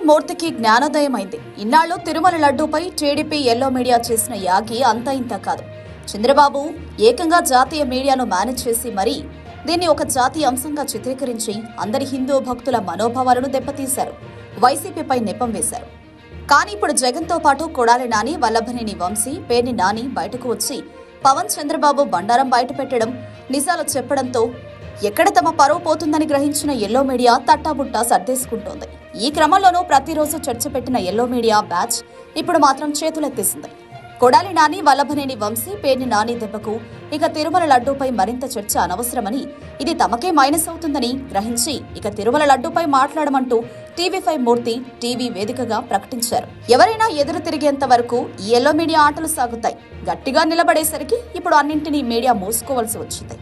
మూర్తికి జ్ఞానోదయమైంది. ఇన్నాళ్ళు తిరుమల లడ్డూపై టీడీపీ ఎల్లో మీడియా చేసిన యాగి అంతా ఇంత కాదు. చంద్రబాబు ఏకంగా జాతీయ మీడియాను మేనేజ్ చేసి మరీ దీన్ని ఒక జాతీయ అంశంగా చిత్రీకరించి అందరి హిందూ భక్తుల మనోభావాలను దెబ్బతీశారు. వైసీపీపై నెపం వేశారు. కానీ ఇప్పుడు జగన్తో పాటు కొడాలి నాని వల్లభనేని వంశీ పేర్ని నాని బయటకు వచ్చి పవన్ చంద్రబాబు బండారం బయటపెట్టడం నిజాలు చెప్పడంతో ఎక్కడ తమ పరువు పోతుందని గ్రహించిన ఎల్లో మీడియా తట్టాబుట్టా సర్దేసుకుంటోంది. ఈ క్రమంలోనూ ప్రతిరోజు చర్చ పెట్టిన ఎల్లో మీడియా బ్యాచ్ ఇప్పుడు మాత్రం చేతులెత్తేసింది. కొడాలి నాని వల్లభనేని వంశీ పేర్ని నాని దెబ్బకు ఇక తిరుమల లడ్డూపై మరింత చర్చ అనవసరమని ఇది తమకే మైనస్ అవుతుందని గ్రహించి ఇక తిరుమల లడ్డూపై మాట్లాడమంటూ టీవీ ఫైవ్ మూర్తి టీవీ వేదికగా ప్రకటించారు. ఎవరైనా ఎదురు తిరిగేంత వరకు ఈ ఎల్లో మీడియా ఆటలు సాగుతాయి. గట్టిగా నిలబడేసరికి ఇప్పుడు అన్నింటినీ మీడియా మోసుకోవాల్సి వచ్చింది.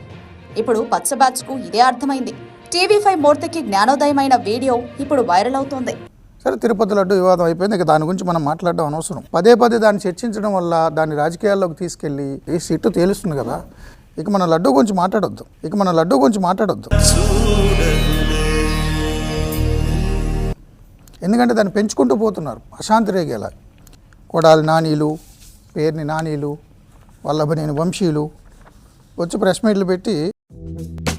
ఇప్పుడు పచ్చ బ్యాచ్కు ఇదే అర్థమైంది. టీవీ ఫైవ్ మూర్తికి జ్ఞానోదయమైన వీడియో ఇప్పుడు వైరల్ అవుతోంది. సరే తిరుపతి లడ్డు వివాదం అయిపోయింది. ఇక దాని గురించి మనం మాట్లాడడం అనవసరం. పదే పదే దాన్ని చర్చించడం వల్ల దాన్ని రాజకీయాల్లోకి తీసుకెళ్ళి ఈ సిట్టు తేలుస్తుంది కదా. ఇక మన లడ్డు గురించి మాట్లాడొద్దు. ఇక మన లడ్డు గురించి మాట్లాడొద్దు. ఎందుకంటే దాన్ని పెంచుకుంటూ పోతున్నారు అశాంతి రేగేలా. కొడాలి నానీలు పేరుని నానీలు వల్లభనేని వంశీయులు వచ్చి ప్రెస్ మీట్లు పెట్టి thank you